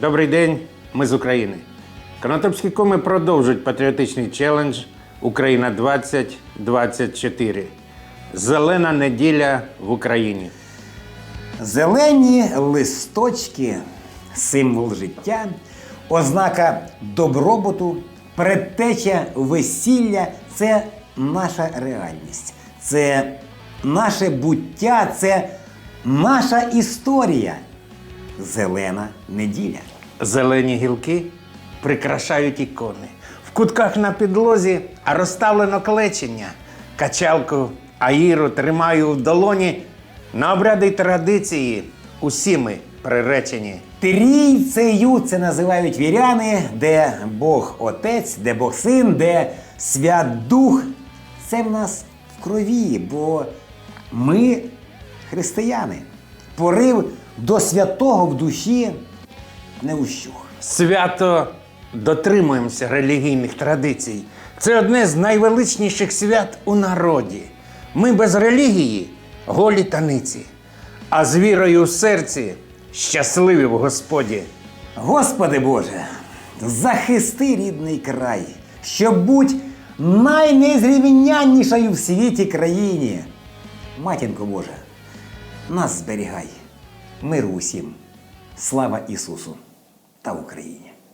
Добрий день, ми з України. Конотопські коми продовжують патріотичний челендж Україна 2024. Зелена неділя в Україні. Зелені листочки символ життя, ознака добробуту, предтеча весілля це наша реальність, це наше буття, це наша історія. Зелена неділя. Зелені гілки прикрашають ікони. В кутках на підлозі розставлено клечення. Качалку аїру тримаю в долоні. На обряди й традиції усі ми приречені. Трійцею це називають віряни, де Бог Отець, де Бог Син, де Свят Дух. Це в нас в крові, бо ми християни. Порив до святого в душі не ущух. Свято дотримуємося релігійних традицій. Це одне з найвеличніших свят у народі. Ми без релігії голі таниці, а з вірою в серці щасливі в Господі. Господи Боже, захисти рідний край, щоб будь найнезрівняннішою в світі країні. Матінко Боже, нас зберігай, миру усім, слава Ісусу та Україні.